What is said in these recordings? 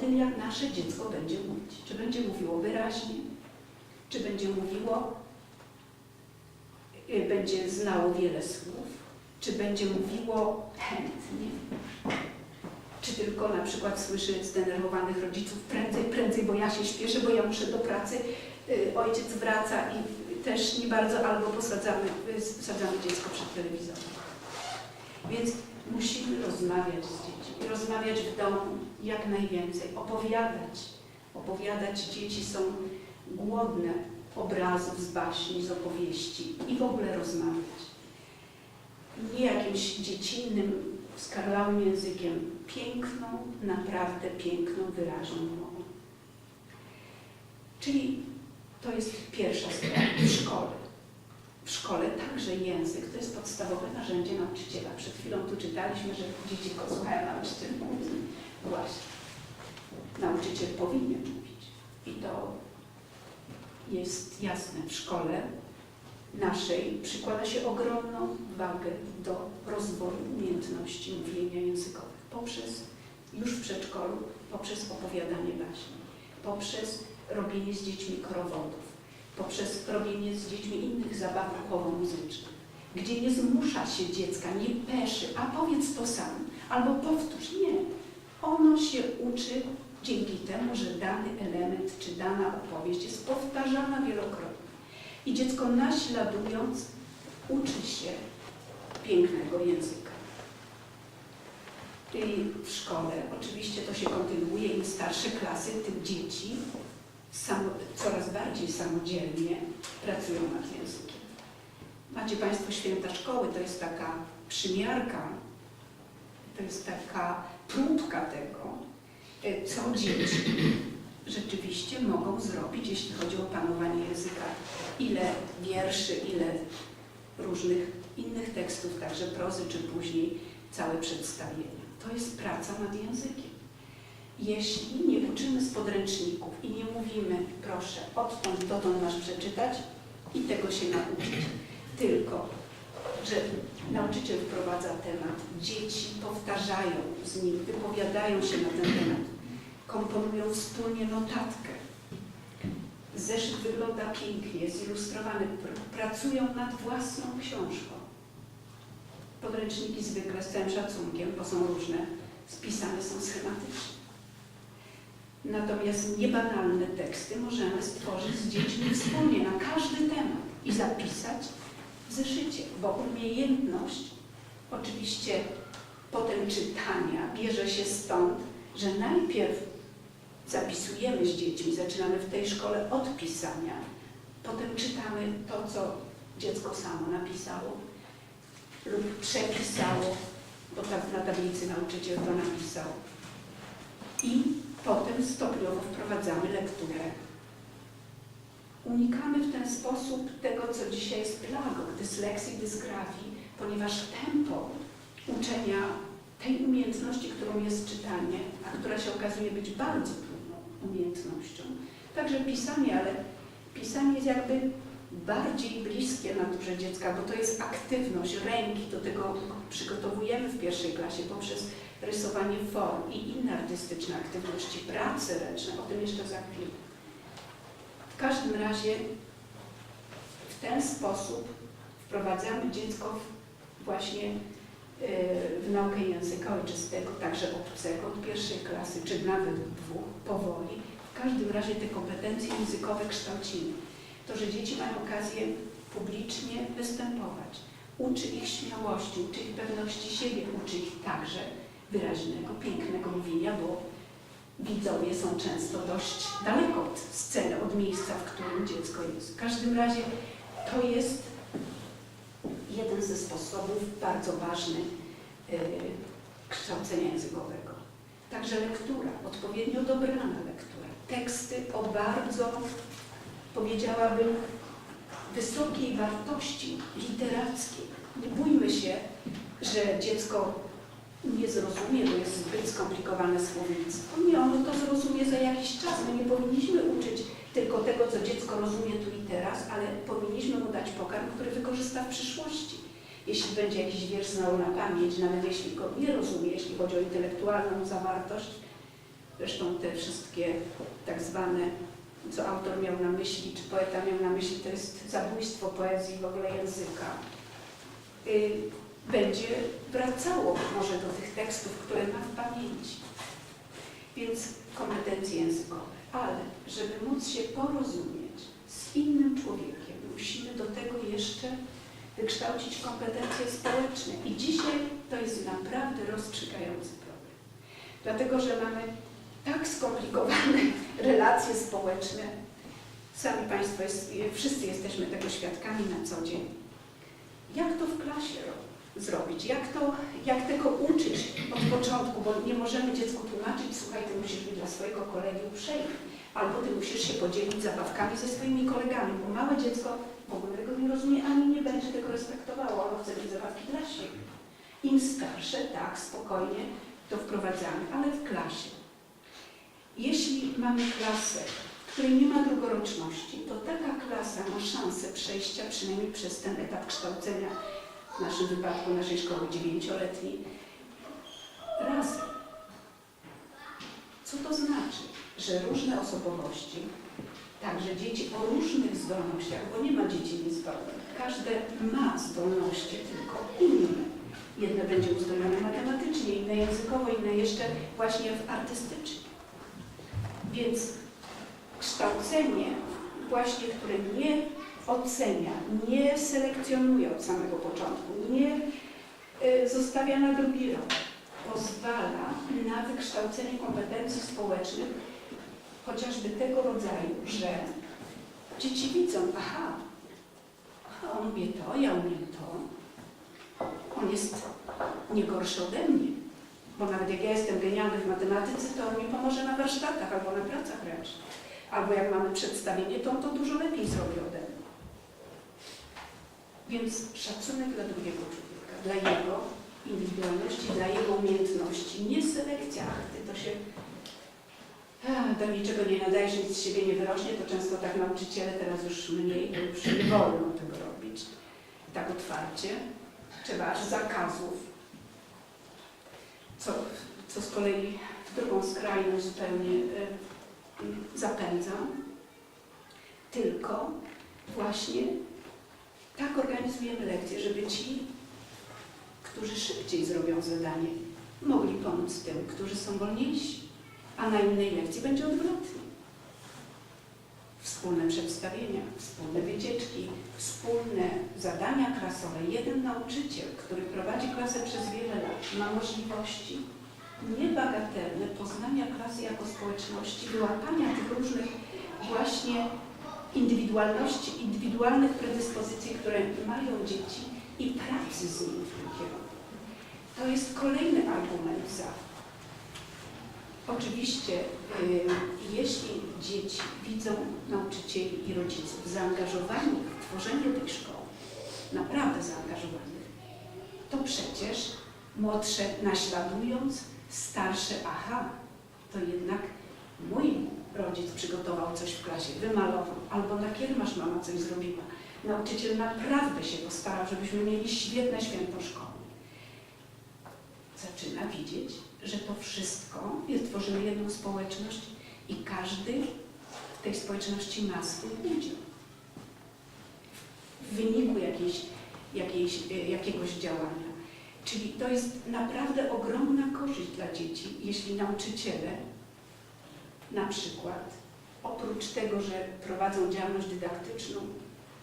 tym, jak nasze dziecko będzie mówić. Czy będzie mówiło wyraźnie, czy będzie mówiło, y, będzie znało wiele słów, czy będzie mówiło chętnie, czy tylko na przykład słyszy zdenerwowanych rodziców prędzej, prędzej, bo ja się śpieszę, bo ja muszę do pracy, y, ojciec wraca i też nie bardzo, albo posadzamy, y, dziecko przed telewizorem. Więc musimy rozmawiać z dziećmi, rozmawiać w domu jak najwięcej, opowiadać. Opowiadać, dzieci są głodne obrazów z baśni, z opowieści i w ogóle rozmawiać. Nie jakimś dziecinnym, skarlałym językiem, piękną, naprawdę piękną, wyraźną mową. Czyli to jest pierwsza sprawa w szkole. W szkole także język to jest podstawowe narzędzie nauczyciela. Przed chwilą tu czytaliśmy, że dzieci słuchają, nauczyciel mówi. Właśnie. Nauczyciel powinien mówić. I to jest jasne. W szkole naszej przykłada się ogromną wagę do rozwoju umiejętności mówienia językowych poprzez już w przedszkolu, poprzez opowiadanie baśni, poprzez robienie z dziećmi korowodów, poprzez robienie z dziećmi innych zabaw ruchowo-muzycznych, gdzie nie zmusza się dziecka, nie peszy, a powiedz to sam, albo powtórz. Nie. Ono się uczy dzięki temu, że dany element czy dana opowieść jest powtarzana wielokrotnie. I dziecko naśladując uczy się pięknego języka. I w szkole oczywiście to się kontynuuje, im starsze klasy, tym dzieci samo, coraz bardziej samodzielnie pracują nad językiem. Macie Państwo święta szkoły, to jest taka przymiarka, to jest taka próbka tego, e, co dzieci rzeczywiście mogą zrobić, jeśli chodzi o opanowanie języka. Ile wierszy, ile różnych innych tekstów, także prozy, czy później całe przedstawienia. To jest praca nad językiem. Jeśli nie uczymy z podręczników i nie mówimy, proszę, odtąd dotąd masz przeczytać i tego się nauczyć, tylko, że nauczyciel wprowadza temat, dzieci powtarzają z nim, wypowiadają się na ten temat, komponują wspólnie notatkę. Zeszyt wygląda pięknie, zilustrowany, pr- pracują nad własną książką. Podręczniki zwykle z całym szacunkiem, bo są różne, spisane są schematycznie. Natomiast niebanalne teksty możemy stworzyć z dziećmi wspólnie na każdy temat i zapisać w zeszycie, bo umiejętność oczywiście potem czytania bierze się stąd, że najpierw zapisujemy z dziećmi, zaczynamy w tej szkole od pisania, potem czytamy to, co dziecko samo napisało lub przepisało, bo tam na tablicy nauczyciel to napisał. I potem stopniowo wprowadzamy lekturę. Unikamy w ten sposób tego, co dzisiaj jest plagą, dysleksji, dysgrafii, ponieważ tempo uczenia tej umiejętności, którą jest czytanie, a która się okazuje być bardzo trudną umiejętnością. Także pisanie, ale pisanie jest jakby bardziej bliskie naturze dziecka, bo to jest aktywność ręki, do tego przygotowujemy w pierwszej klasie poprzez rysowanie form i inne artystyczne aktywności, prace ręczne, o tym jeszcze za chwilę. W każdym razie w ten sposób wprowadzamy dziecko w, właśnie yy, w naukę języka ojczystego, także obcego od pierwszej klasy, czy nawet dwóch, powoli. W każdym razie te kompetencje językowe kształcimy. To, że dzieci mają okazję publicznie występować, uczy ich śmiałości, uczy ich pewności siebie, uczy ich także wyraźnego, pięknego mówienia, bo widzowie są często dość daleko od sceny, od miejsca, w którym dziecko jest. W każdym razie to jest jeden ze sposobów bardzo ważnych yy, kształcenia językowego. Także lektura, odpowiednio dobrana lektura. Teksty o bardzo, powiedziałabym, wysokiej wartości literackiej. Nie bójmy się, że dziecko zrozumie, bo jest zbyt skomplikowane słownictwo. Nie, ono to zrozumie za jakiś czas. My nie powinniśmy uczyć tylko tego, co dziecko rozumie tu i teraz, ale powinniśmy mu dać pokarm, który wykorzysta w przyszłości. Jeśli będzie jakiś wiersz znał na pamięć, nawet jeśli go nie rozumie, jeśli chodzi o intelektualną zawartość, Zresztą te wszystkie tak zwane, co autor miał na myśli, czy poeta miał na myśli, to jest zabójstwo poezji w ogóle języka. Y, będzie wracało może do tych tekstów, które ma w pamięci. Więc kompetencje językowe. Ale żeby móc się porozumieć z innym człowiekiem, musimy do tego jeszcze wykształcić kompetencje społeczne. I dzisiaj to jest naprawdę rozstrzygający problem. Dlatego, że mamy tak skomplikowane relacje społeczne. Sami Państwo, jest, wszyscy jesteśmy tego świadkami na co dzień. Jak to w klasie robić? Zrobić, jak, to, jak tego uczyć od początku, bo nie możemy dziecku tłumaczyć, słuchaj, ty musisz być dla swojego kolegi uprzejmy, albo ty musisz się podzielić zabawkami ze swoimi kolegami, bo małe dziecko w ogóle tego nie rozumie, ani nie będzie tego respektowało, ono chce mieć zabawki dla siebie. Im starsze, tak, spokojnie to wprowadzamy, ale w klasie. Jeśli mamy klasę, w której nie ma drugoroczności, to taka klasa ma szansę przejścia przynajmniej przez ten etap kształcenia w naszym wypadku naszej szkoły dziewięcioletniej, razem. Co to znaczy? Że różne osobowości, także dzieci o różnych zdolnościach, bo nie ma dzieci niezdolnych, każde ma zdolności, tylko inne. Jedne będzie uzdolnione matematycznie, inne językowo, inne jeszcze właśnie w artystycznie. Więc kształcenie właśnie, które nie ocenia, nie selekcjonuje od samego początku, nie y, zostawia na drugi rok. Pozwala na wykształcenie kompetencji społecznych, chociażby tego rodzaju, że dzieci widzą, aha, on umie to, ja umiem to, on jest nie gorszy ode mnie, bo nawet jak ja jestem genialny w matematyce, to on mi pomoże na warsztatach albo na pracach ręcznych. Albo jak mamy przedstawienie, to on to dużo lepiej zrobi ode mnie. Więc szacunek dla drugiego człowieka, dla jego indywidualności, dla jego umiejętności, nie selekcja, ach, ty to się do niczego nie nadajesz, nic z siebie nie wyrośnie, to często tak nauczyciele teraz już mniej, już nie wolno tego robić. Tak otwarcie. Trzeba aż zakazów, co, co z kolei w drugą skrajność zupełnie y, y, zapędza. Tylko właśnie tak organizujemy lekcje, żeby ci, którzy szybciej zrobią zadanie, mogli pomóc tym, którzy są wolniejsi, a na innej lekcji będzie odwrotnie. Wspólne przedstawienia, wspólne wycieczki, wspólne zadania klasowe. Jeden nauczyciel, który prowadzi klasę przez wiele lat, ma możliwości niebagatelne poznania klasy jako społeczności, wyłapania tych różnych właśnie indywidualności, indywidualnych predyspozycji, które mają dzieci i pracy z nimi w tym kierunku. To jest kolejny argument za. Oczywiście, y, jeśli dzieci widzą nauczycieli i rodziców zaangażowanych w tworzenie tej szkoły, naprawdę zaangażowanych, to przecież młodsze naśladując, starsze, aha, to jednak mój rodzic przygotował coś w klasie, wymalował, albo na kiermasz mama coś zrobiła. Nauczyciel naprawdę się postarał, żebyśmy mieli świetne święto szkoły. Zaczyna widzieć, że to wszystko, jest, tworzymy jedną społeczność i każdy w tej społeczności ma swój udział. W wyniku jakiejś, jakiejś, jakiegoś działania. Czyli to jest naprawdę ogromna korzyść dla dzieci, jeśli nauczyciele na przykład oprócz tego, że prowadzą działalność dydaktyczną,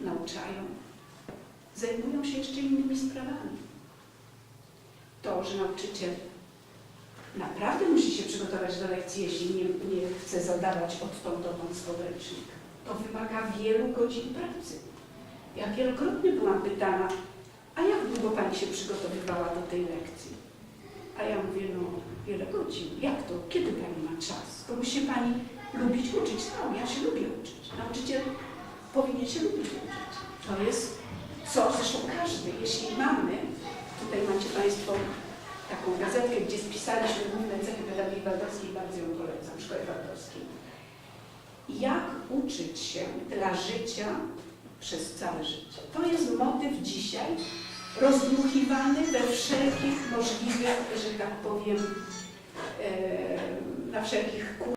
nauczają, zajmują się jeszcze innymi sprawami. To, że nauczyciel naprawdę musi się przygotować do lekcji, jeśli nie, nie chce zadawać odtąd dotąd z. To wymaga wielu godzin pracy. Ja wielokrotnie byłam pytana, a jak długo Pani się przygotowywała do tej lekcji? A ja mówię, no wiele godzin. Jak to? Kiedy Pani ma czas? Bo musi Pani lubić uczyć. No, ja się lubię uczyć. Nauczyciel powinien się lubić uczyć. To jest co, zresztą każdy. Jeśli mamy, tutaj macie Państwo taką gazetkę, gdzie spisaliśmy główne cechy pedagogiki waldorskiej, bardzo ją polecam, Szkoły Waldorskiej. Jak uczyć się dla życia przez całe życie. To jest motyw dzisiaj rozdmuchiwany we wszelkich możliwych, że tak powiem, e, na wszelkich